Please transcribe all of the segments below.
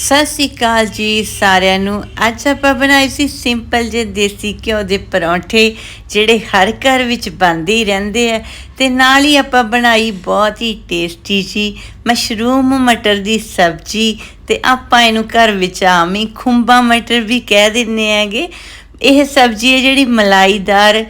ਸਤਿ ਸ਼੍ਰੀ ਅਕਾਲ ਜੀ ਸਾਰਿਆਂ ਨੂੰ। ਅੱਜ ਆਪਾਂ ਬਣਾਏ ਸੀ ਸਿੰਪਲ ਜਿਹੇ ਦੇਸੀ ਘਿਓ ਦੇ ਪਰੌਂਠੇ, ਜਿਹੜੇ ਹਰ ਘਰ ਵਿੱਚ ਬਣਦੇ ਹੀ ਰਹਿੰਦੇ ਆ। ਤੇ ਨਾਲ ਹੀ ਆਪਾਂ ਬਣਾਈ ਬਹੁਤ ਹੀ ਟੇਸਟੀ ਜੀ ਮਸ਼ਰੂਮ ਮਟਰ ਦੀ ਸਬਜ਼ੀ। ਤੇ ਆਪਾਂ ਇਹਨੂੰ ਘਰ ਵਿੱਚ ਆਮ ਹੀ ਖੁੰਬਾ ਮਟਰ ਵੀ ਕਹਿ ਦਿੰਨੇ ਹੈਗੇ। ਇਹ ਸਬਜ਼ੀ ਹੈ ਜਿਹੜੀ ਮਲਾਈਦਾਰ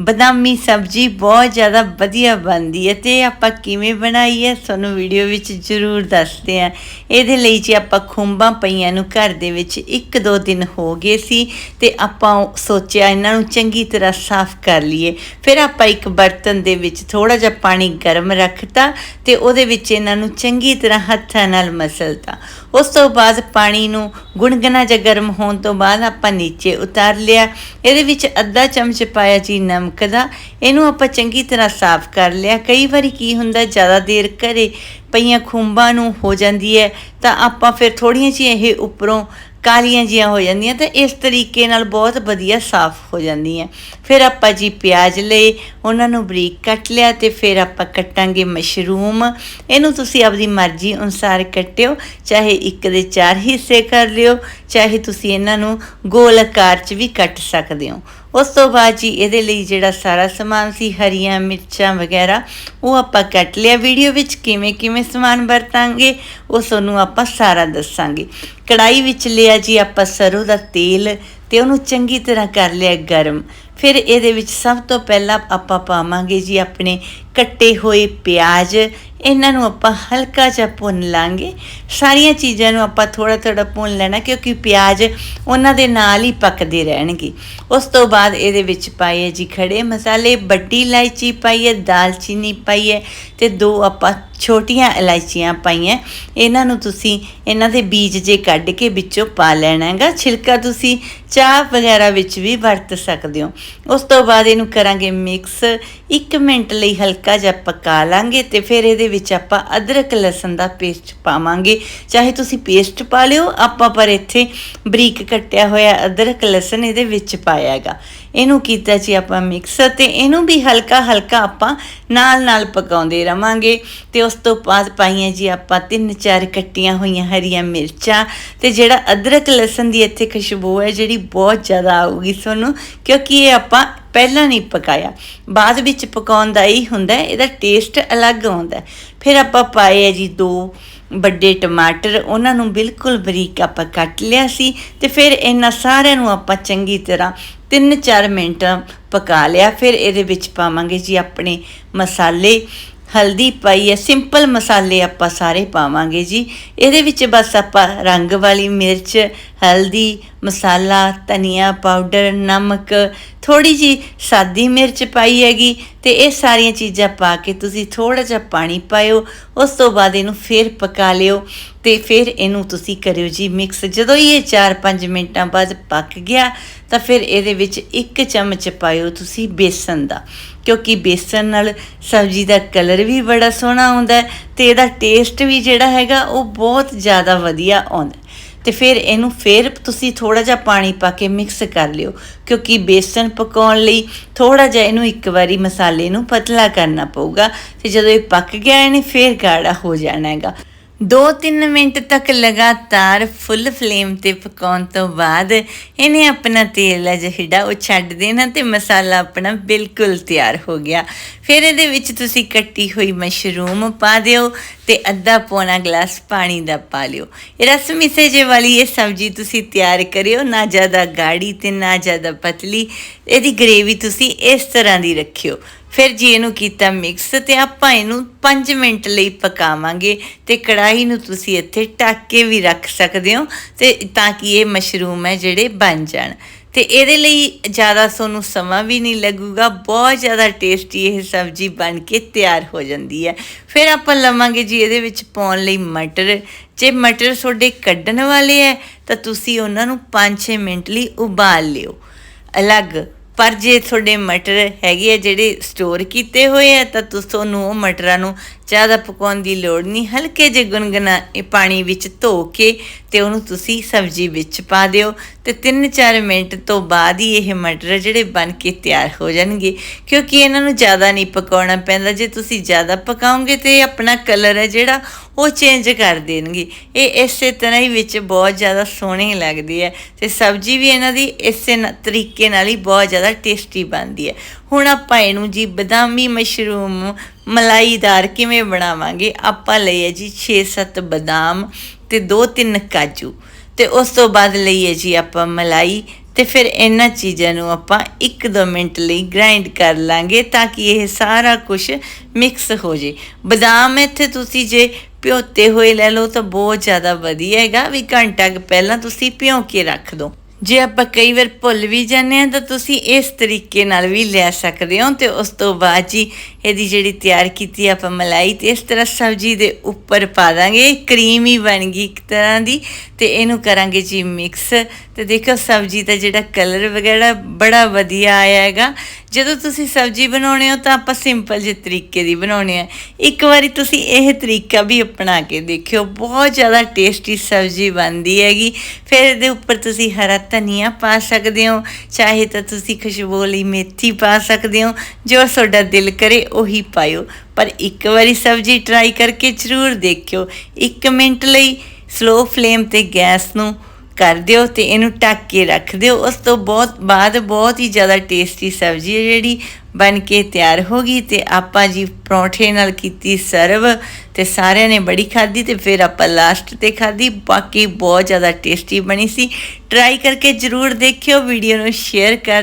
ਬਦਾਮੀ ਸਬਜ਼ੀ ਬਹੁਤ ਜ਼ਿਆਦਾ ਵਧੀਆ ਬਣਦੀ ਹੈ ਤੇ ਆਪਾਂ ਕਿਵੇਂ ਬਣਾਈ ਹੈ ਤੁਹਾਨੂੰ ਵੀਡੀਓ ਵਿੱਚ ਜ਼ਰੂਰ ਦੱਸਦੇ ਆ ਇਹਦੇ ਲਈ ਜੀ ਆਪਾਂ ਖੁੰਬਾਂ ਪਈਆਂ ਨੂੰ ਘਰ ਦੇ ਵਿੱਚ ਇੱਕ ਦੋ ਦਿਨ ਹੋ ਗਏ ਸੀ ਤੇ ਆਪਾਂ ਸੋਚਿਆ ਇਹਨਾਂ ਨੂੰ ਚੰਗੀ ਤਰ੍ਹਾਂ ਸਾਫ਼ ਕਰ ਲਈਏ। ਫਿਰ ਆਪਾਂ ਇੱਕ ਬਰਤਨ ਦੇ ਵਿੱਚ ਥੋੜਾ ਜਿਹਾ ਪਾਣੀ ਗਰਮ ਰੱਖਤਾ ਤੇ ਉਹਦੇ ਵਿੱਚ ਇਹਨਾਂ ਨੂੰ ਚੰਗੀ ਤਰ੍ਹਾਂ ਹੱਥਾਂ ਨਾਲ ਮਸਲਤਾ। ਉਸ ਤੋਂ ਬਾਅਦ ਪਾਣੀ ਨੂੰ ਗੁਣਗੁਣਾ ਜਿਹਾ ਗਰਮ ਹੋਣ ਤੋਂ ਬਾਅਦ ਆਪਾਂ ਨੀਚੇ ਉਤਾਰ ਲਿਆ। ਇਹਦੇ ਵਿੱਚ ਅੱਧਾ ਚਮਚ ਪਾਇਆ ਜੀ ਨਮਕ ਦਾ ਇਹਨੂੰ ਆਪਾਂ ਚੰਗੀ ਤਰ੍ਹਾਂ ਸਾਫ਼ ਕਰ ਲਿਆ। ਕਈ ਵਾਰੀ ਕੀ ਹੁੰਦਾ, ਜ਼ਿਆਦਾ ਦੇਰ ਘਰੇ ਪਈਆਂ ਖੁੰਬਾਂ ਨੂੰ ਹੋ ਜਾਂਦੀ ਹੈ, ਤਾਂ ਆਪਾਂ ਫਿਰ ਥੋੜੀਆਂ ਜਿਹੀਆਂ ਇਹ ਉੱਪਰੋਂ ਕਾਲੀਆਂ ਜੀਆਂ ਹੋ ਜਾਂਦੀਆਂ, ਤਾਂ ਇਸ ਤਰੀਕੇ ਨਾਲ ਬਹੁਤ ਵਧੀਆ ਸਾਫ਼ ਹੋ ਜਾਂਦੀਆਂ ਫਿਰ ਆਪਾਂ ਜੀ ਪਿਆਜ਼ ਲਏ, ਉਹਨਾਂ ਨੂੰ ਬਰੀਕ ਕੱਟ ਲਿਆ ਤੇ ਫਿਰ ਆਪਾਂ ਕੱਟਾਂਗੇ ਮਸ਼ਰੂਮ। ਇਹਨੂੰ ਤੁਸੀਂ ਆਪਣੀ ਮਰਜ਼ੀ ਅਨੁਸਾਰ ਕੱਟਿਓ, ਚਾਹੇ ਇੱਕ ਦੇ ਚਾਰ ਹਿੱਸੇ ਕਰ ਲਿਓ, ਚਾਹੇ ਤੁਸੀਂ ਇਹਨਾਂ ਨੂੰ ਗੋਲ ਆਕਾਰ 'ਚ ਵੀ ਕੱਟ ਸਕਦੇ ਹੋ। ਉਸ ਤੋਂ ਬਾਅਦ ਜੀ ਇਹਦੇ ਲਈ ਜਿਹੜਾ ਸਾਰਾ ਸਮਾਨ ਸੀ, ਹਰੀਆਂ ਮਿਰਚਾਂ ਵਗੈਰਾ, ਉਹ ਆਪਾਂ ਕੱਟ ਲਿਆ। ਵੀਡੀਓ ਵਿੱਚ ਕਿਵੇਂ ਕਿਵੇਂ ਸਮਾਨ ਵਰਤਾਂਗੇ, ਉਹ ਤੁਹਾਨੂੰ ਆਪਾਂ ਸਾਰਾ ਦੱਸਾਂਗੇ। ਕੜਾਈ ਵਿੱਚ ਲਿਆ ਜੀ ਆਪਾਂ ਸਰੋਂ ਦਾ ਤੇਲ ਤੇ ਉਹਨੂੰ ਚੰਗੀ ਤਰ੍ਹਾਂ ਕਰ ਲਿਆ ਗਰਮ। ਫਿਰ ਇਹਦੇ ਵਿੱਚ ਸਭ ਤੋਂ ਪਹਿਲਾਂ ਆਪਾਂ ਪਾਵਾਂਗੇ ਜੀ ਆਪਣੇ ਕੱਟੇ ਹੋਏ ਪਿਆਜ਼। ਇਹਨਾਂ ਨੂੰ ਆਪਾਂ ਹਲਕਾ ਜਿਹਾ ਭੁੰਨ ਲਾਂਗੇ। ਸਾਰੀਆਂ ਚੀਜ਼ਾਂ ਨੂੰ ਆਪਾਂ ਥੋੜਾ ਥੋੜਾ ਭੁੰਨ ਲੈਣਾ ਕਿਉਂਕਿ ਪਿਆਜ਼ ਉਹਨਾਂ ਦੇ ਨਾਲ ਹੀ ਪੱਕਦੇ ਰਹਿਣਗੇ। ਉਸ ਤੋਂ ਬਾਅਦ ਇਹਦੇ ਵਿੱਚ ਪਾਈਏ ਜੀ ਖੜੇ ਮਸਾਲੇ, ਵੱਡੀ ਇਲਾਇਚੀ ਪਾਈਏ ਦਾਲਚੀਨੀ ਪਾਈਏ ਤੇ ਦੋ ਆਪਾਂ ਛੋਟੀਆਂ ਇਲਾਇਚੀਆਂ ਪਾਈਆਂ। ਇਹਨਾਂ ਨੂੰ ਤੁਸੀਂ ਇਹਨਾਂ ਦੇ ਬੀਜ ਜੇ ਕੱਢ ਕੇ ਵਿੱਚੋਂ ਪਾ ਲੈਣਾ ਹੈਗਾ ਛਿਲਕਾ ਤੁਸੀਂ ਚਾਹ ਵਗੈਰਾ ਵਿੱਚ ਵੀ ਵਰਤ ਸਕਦੇ ਹੋ। ਉਸ ਤੋਂ ਬਾਅਦ ਇਹਨੂੰ ਕਰਾਂਗੇ ਮਿਕਸ 1 ਮਿੰਟ ਲਈ ਹਲਕਾ ਜਿਹਾ ਪਕਾ ਲਾਂਗੇ ਤੇ ਫਿਰ ਇਹਦੇ ਵਿੱਚ ਆਪਾਂ ਅਦਰਕ ਲਸਣ ਦਾ ਪੇਸਟ ਪਾਵਾਂਗੇ। ਚਾਹੇ ਤੁਸੀਂ ਪੇਸਟ ਪਾ ਲਿਓ, ਆਪਾਂ ਪਰ ਇੱਥੇ ਬਰੀਕ ਕੱਟਿਆ ਹੋਇਆ ਅਦਰਕ ਲਸਣ ਇਹਦੇ ਵਿੱਚ ਪਾਇਆ ਹੈਗਾ। ਇਹਨੂੰ ਕੀਤਾ ਜੀ ਆਪਾਂ ਮਿਕਸ ਤੇ ਇਹਨੂੰ ਵੀ ਹਲਕਾ ਹਲਕਾ ਆਪਾਂ ਨਾਲ ਨਾਲ ਪਕਾਉਂਦੇ ਰਵਾਂਗੇ ਤੇ ਉਸ ਤੋਂ ਬਾਅਦ ਪਾਈਆਂ ਜੀ ਆਪਾਂ ਤਿੰਨ ਚਾਰ ਕੱਟੀਆਂ ਹੋਈਆਂ ਹਰੀਆਂ ਮਿਰਚਾਂ ਤੇ ਜਿਹੜਾ ਅਦਰਕ ਲਸਣ ਦੀ ਇੱਥੇ ਖੁਸ਼ਬੂ ਹੈ ਜਿਹੜੀ ਬਹੁਤ ਜ਼ਿਆਦਾ ਆਊਗੀ ਤੁਹਾਨੂੰ, ਕਿਉਂਕਿ ਇਹ ਆਪਾਂ ਪਹਿਲਾਂ ਨਹੀਂ ਪਕਾਇਆ। ਬਾਅਦ ਵਿੱਚ ਪਕਾਉਣ ਦਾ ਹੀ ਹੁੰਦਾ, ਇਹਦਾ ਟੇਸਟ ਅਲੱਗ ਆਉਂਦਾ। ਫਿਰ ਆਪਾਂ ਪਾਏ ਹੈ ਜੀ ਦੋ ਵੱਡੇ ਟਮਾਟਰ, ਉਹਨਾਂ ਨੂੰ ਬਿਲਕੁਲ ਬਰੀਕ ਆਪਾਂ ਕੱਟ ਲਿਆ ਸੀ ਤੇ ਫਿਰ ਇਹਨਾਂ ਸਾਰਿਆਂ ਨੂੰ ਆਪਾਂ ਚੰਗੀ ਤਰ੍ਹਾਂ 3-4 ਮਿੰਟ ਪਕਾ ਲਿਆ। ਫਿਰ ਇਹਦੇ ਵਿੱਚ ਪਾਵਾਂਗੇ ਜੀ ਆਪਣੇ ਮਸਾਲੇ। ਹਲਦੀ ਪਾਈ ਹੈ, ਸਿੰਪਲ ਮਸਾਲੇ ਆਪਾਂ ਸਾਰੇ ਪਾਵਾਂਗੇ ਜੀ। ਇਹਦੇ ਵਿੱਚ ਬਸ ਆਪਾਂ ਰੰਗ ਵਾਲੀ ਮਿਰਚ ਹਲਦੀ, ਮਸਾਲਾ, ਧਨੀਆ ਪਾਊਡਰ ਨਮਕ ਥੋੜੀ ਜੀ ਸਾਦੀ ਮਿਰਚ ਪਾਈ ਹੈਗੀ ਤੇ ਇਹ ਸਾਰੀਆਂ ਚੀਜ਼ਾਂ ਪਾ ਕੇ ਤੁਸੀਂ ਥੋੜਾ ਜਿਹਾ ਪਾਣੀ ਪਾਇਓ, ਉਸ ਤੋਂ ਬਾਅਦ ਇਹਨੂੰ ਫੇਰ ਪਕਾ ਲਿਓ ਤੇ ਫਿਰ ਇਹਨੂੰ ਤੁਸੀਂ ਕਰਿਓ ਜੀ ਮਿਕਸ ਜਦੋਂ ਇਹ 4-5 ਮਿੰਟਾਂ ਬਾਅਦ ਪੱਕ ਗਿਆ, ਤਾਂ ਫਿਰ ਇਹਦੇ ਵਿੱਚ ਇੱਕ ਚਮਚ ਪਾਇਓ ਤੁਸੀਂ ਬੇਸਨ ਦਾ, ਕਿਉਂਕਿ ਬੇਸਨ ਨਾਲ ਸਬਜ਼ੀ ਦਾ ਕਲਰ ਵੀ ਬੜਾ ਸੋਹਣਾ ਆਉਂਦਾ ਤੇ ਇਹਦਾ ਟੇਸਟ ਵੀ ਜਿਹੜਾ ਹੈਗਾ ਉਹ ਬਹੁਤ ਜ਼ਿਆਦਾ ਵਧੀਆ ਆਉਂਦਾ ਤੇ ਫਿਰ ਇਹਨੂੰ ਫਿਰ ਤੁਸੀਂ ਥੋੜਾ ਜਿਹਾ ਪਾਣੀ ਪਾ ਕੇ ਮਿਕਸ ਕਰ ਲਿਓ, ਕਿਉਂਕਿ ਬੇਸਨ ਪਕਾਉਣ ਲਈ ਥੋੜਾ ਜਿਹਾ ਇਹਨੂੰ ਇੱਕ ਵਾਰੀ ਮਸਾਲੇ ਨੂੰ ਪਤਲਾ ਕਰਨਾ ਪਊਗਾ ਤੇ ਜਦੋਂ ਇਹ ਪੱਕ ਗਿਆ, ਇਹਨੇ ਫਿਰ ਗਾੜਾ ਹੋ ਜਾਣਾ ਹੈਗਾ। 2-3 ਮਿੰਟ ਤੱਕ ਲਗਾਤਾਰ ਫੁੱਲ ਫਲੇਮ ਤੇ ਪਕਾਉਣ ਤੋਂ ਬਾਅਦ ਇਹਨੇ ਆਪਣਾ ਤੇਲ ਹੈ ਜਿਹੜਾ ਉਹ ਛੱਡ ਦੇਣਾ ਤੇ ਮਸਾਲਾ ਆਪਣਾ ਬਿਲਕੁਲ ਤਿਆਰ ਹੋ ਗਿਆ। ਫਿਰ ਇਹਦੇ ਵਿੱਚ ਤੁਸੀਂ ਕੱਟੀ ਹੋਈ ਮਸ਼ਰੂਮ ਪਾ ਦਿਓ ਤੇ ਅੱਧਾ ਪੌਣਾ ਗਲਾਸ ਪਾਣੀ ਦਾ ਪਾ ਲਿਓ। ਇਹ ਰਸ ਮਿਸੇ ਜੇ ਵਾਲੀ ਇਹ ਸਬਜ਼ੀ ਤੁਸੀਂ ਤਿਆਰ ਕਰਿਓ, ਨਾ ਜ਼ਿਆਦਾ ਗਾੜੀ ਤੇ ਨਾ ਜ਼ਿਆਦਾ ਪਤਲੀ। ਇਹਦੀ ਗ੍ਰੇਵੀ ਤੁਸੀਂ ਇਸ ਤਰ੍ਹਾਂ ਦੀ ਰੱਖਿਓ। ਫਿਰ ਜੀ ਇਹਨੂੰ ਕੀਤਾ ਮਿਕਸ ਤੇ ਆਪਾਂ ਇਹਨੂੰ 5 ਮਿੰਟ ਲਈ ਪਕਾਵਾਂਗੇ ਤੇ ਕੜਾਹੀ ਨੂੰ ਤੁਸੀਂ ਇੱਥੇ ਢੱਕ ਕੇ ਵੀ ਰੱਖ ਸਕਦੇ ਹੋ ਤੇ ਤਾਂ ਕਿ ਇਹ ਮਸ਼ਰੂਮ ਹੈ ਜਿਹੜੇ ਬਣ ਜਾਣ। ਤੇ ਇਹਦੇ ਲਈ ਜ਼ਿਆਦਾ ਤੁਹਾਨੂੰ ਸਮਾਂ ਵੀ ਨਹੀਂ ਲੱਗੂਗਾ, ਬਹੁਤ ਜ਼ਿਆਦਾ ਟੇਸਟੀ ਇਹ ਸਬਜ਼ੀ ਬਣ ਕੇ ਤਿਆਰ ਹੋ ਜਾਂਦੀ ਹੈ। ਫਿਰ ਆਪਾਂ ਲਵਾਂਗੇ ਜੀ ਇਹਦੇ ਵਿੱਚ ਪਾਉਣ ਲਈ ਮਟਰ। ਜੇ ਮਟਰ ਤੁਹਾਡੇ ਕੱਢਣ ਵਾਲੇ ਹੈ ਤਾਂ ਤੁਸੀਂ ਉਹਨਾਂ ਨੂੰ 5-6 ਮਿੰਟ ਲਈ ਉਬਾਲ ਲਿਓ। ਅਲੱਗ ਪਰ ਜੇ ਤੁਹਾਡੇ ਮਟਰ ਹੈਗੇ ਆ ਜਿਹੜੇ ਸਟੋਰ ਕੀਤੇ ਹੋਏ ਆ, ਤਾਂ ਤੁਹਾਨੂੰ ਉਹ ਮਟਰਾਂ ਨੂੰ ਜ਼ਿਆਦਾ ਪਕਾਉਣ ਦੀ ਲੋੜ ਨਹੀਂ। ਹਲਕੇ ਜਿਹੇ ਗੁਨਗੁਨਾ ਪਾਣੀ ਵਿੱਚ ਧੋ ਕੇ ਤੇ ਉਹਨੂੰ ਤੁਸੀਂ ਸਬਜ਼ੀ ਵਿੱਚ ਪਾ ਦਿਓ ਤੇ 3-4 ਮਿੰਟ ਤੋਂ ਬਾਅਦ ਹੀ ਇਹ ਮਟਰ ਜਿਹੜੇ ਬਣ ਕੇ ਤਿਆਰ ਹੋ ਜਾਣਗੇ, ਕਿਉਂਕਿ ਇਹਨਾਂ ਨੂੰ ਜ਼ਿਆਦਾ ਨਹੀਂ ਪਕਾਉਣਾ ਪੈਂਦਾ। ਜੇ ਤੁਸੀਂ ਜ਼ਿਆਦਾ ਪਕਾਓਗੇ ਤੇ ਆਪਣਾ ਕਲਰ ਹੈ ਜਿਹੜਾ ਉਹ ਚੇਂਜ ਕਰ ਦੇਣਗੇ। ਇਹ ਇਸੇ ਤਰ੍ਹਾਂ ਹੀ ਵਿੱਚ ਬਹੁਤ ਜ਼ਿਆਦਾ ਸੋਹਣੇ ਲੱਗਦੇ ਹੈ ਤੇ ਸਬਜ਼ੀ ਵੀ ਇਹਨਾਂ ਦੀ ਇਸੇ ਤਰੀਕੇ ਨਾਲ ਹੀ ਬਹੁਤ ਜ਼ਿਆਦਾ ਟੇਸਟੀ ਬਣਦੀ ਹੈ। ਹੁਣ ਆਪਾਂ ਇਹਨੂੰ ਜੀ ਬਦਾਮੀ ਮਸ਼ਰੂਮ ਮਲਾਈਦਾਰ ਕਿਵੇਂ ਬਣਾਵਾਂਗੇ? ਆਪਾਂ ਲਏ ਜੀ 6-7 ਬਦਾਮ ਤੇ 2-3 ਕਾਜੂ ਤੇ ਉਸ ਤੋਂ ਬਾਅਦ ਲਈਏ ਜੀ ਆਪਾਂ ਮਲਾਈ ਤੇ ਫਿਰ ਇਹਨਾਂ ਚੀਜ਼ਾਂ ਨੂੰ ਆਪਾਂ 1-2 ਮਿੰਟ ਲਈ ਗ੍ਰਾਈਂਡ ਕਰ ਲਾਂਗੇ ਤਾਂ ਕਿ ਇਹ ਸਾਰਾ ਕੁਝ ਮਿਕਸ ਹੋ ਜੇ। ਬਦਾਮ ਇੱਥੇ ਤੁਸੀਂ ਜੇ ਭਿਓਤੇ ਹੋਏ ਲੈ ਲਓ ਤਾਂ ਬਹੁਤ ਜ਼ਿਆਦਾ ਵਧੀਆ ਹੈਗਾ। ਵੀ ਘੰਟਾ ਕੁ ਪਹਿਲਾਂ ਤੁਸੀਂ ਭਿਓ ਕੇ ਰੱਖ ਦਿਓ ਜੇ ਆਪਾਂ ਕਈ ਵਾਰ ਭੁੱਲ ਵੀ ਜਾਂਦੇ ਹਾਂ ਤਾਂ ਤੁਸੀਂ ਇਸ ਤਰੀਕੇ ਨਾਲ ਵੀ ਲੈ ਸਕਦੇ ਹੋ ਤੇ ਉਸ ਤੋਂ ਬਾਅਦ ਜੀ ਇਹਦੀ ਜਿਹੜੀ ਤਿਆਰ ਕੀਤੀ ਆਪਾਂ ਮਲਾਈ ਤੇ ਇਸ ਤਰ੍ਹਾਂ ਸਬਜ਼ੀ ਦੇ ਉੱਪਰ ਪਾ ਦਾਂਗੇ। ਕਰੀਮ ਹੀ ਬਣ ਗਈ ਇੱਕ ਤਰ੍ਹਾਂ ਦੀ ਤੇ ਇਹਨੂੰ ਕਰਾਂਗੇ ਜੀ ਮਿਕਸ ਤੇ ਦੇਖੋ ਸਬਜ਼ੀ ਦਾ ਜਿਹੜਾ ਕਲਰ ਵਗੈਰਾ ਬੜਾ ਵਧੀਆ ਆਇਆ ਹੈਗਾ। ਜਦੋਂ ਤੁਸੀਂ ਸਬਜ਼ੀ ਬਣਾਉਣੇ ਹੋ ਤਾਂ ਆਪਾਂ ਸਿੰਪਲ ਜਿਹੇ ਤਰੀਕੇ ਦੀ ਬਣਾਉਣੇ ਆ। ਇੱਕ ਵਾਰੀ ਤੁਸੀਂ ਇਹ ਤਰੀਕਾ ਵੀ ਅਪਣਾ ਕੇ ਦੇਖਿਓ। ਬਹੁਤ ਜ਼ਿਆਦਾ ਟੇਸਟੀ ਸਬਜ਼ੀ ਬਣਦੀ ਹੈਗੀ। ਫਿਰ ਇਹਦੇ ਉੱਪਰ ਤੁਸੀਂ ਹਰਾ ਧਨੀਆ ਪਾ ਸਕਦੇ ਹੋ। ਚਾਹੇ ਤਾਂ ਤੁਸੀਂ ਖੁਸ਼ਬੂ ਲਈ ਮੇਥੀ ਪਾ ਸਕਦੇ ਹੋ। ਜੋ ਤੁਹਾਡਾ ਦਿਲ ਕਰੇ ਉਹੀ ਪਾਇਓ। ਪਰ ਇੱਕ ਵਾਰੀ ਸਬਜ਼ੀ ਟਰਾਈ ਕਰਕੇ ਜ਼ਰੂਰ ਦੇਖਿਓ। 1 ਮਿੰਟ ਲਈ ਸਲੋ ਫਲੇਮ ਤੇ ਗੈਸ ਨੂੰ ਕਰ ਦਿਓ ਤੇ ਇਹਨੂੰ ਢੱਕ ਕੇ ਰੱਖ ਦਿਓ। ਉਸ ਤੋਂ ਬਹੁਤ ਬਾਅਦ ਬਹੁਤ ਹੀ ਜ਼ਿਆਦਾ ਟੇਸਟੀ ਸਬਜ਼ੀ ਹੈ ਜਿਹੜੀ ਬਣ ਕੇ ਤਿਆਰ ਹੋ ਗਈ ਤੇ ਆਪਾਂ ਜੀ ਪਰੌਂਠੇ ਨਾਲ ਕੀਤੀ ਸਰਵ ਤੇ ਸਾਰਿਆਂ ਨੇ ਬੜੀ ਖਾਧੀ ਤੇ ਫਿਰ ਆਪਾਂ ਲਾਸਟ ਤੇ ਖਾਧੀ। ਬਾਕੀ ਬਹੁਤ ਜ਼ਿਆਦਾ ਟੇਸਟੀ ਬਣੀ ਸੀ। ਟਰਾਈ ਕਰਕੇ ਜਰੂਰ ਦੇਖਿਓ ਵੀਡੀਓ ਨੂੰ ਸ਼ੇਅਰ ਕਰ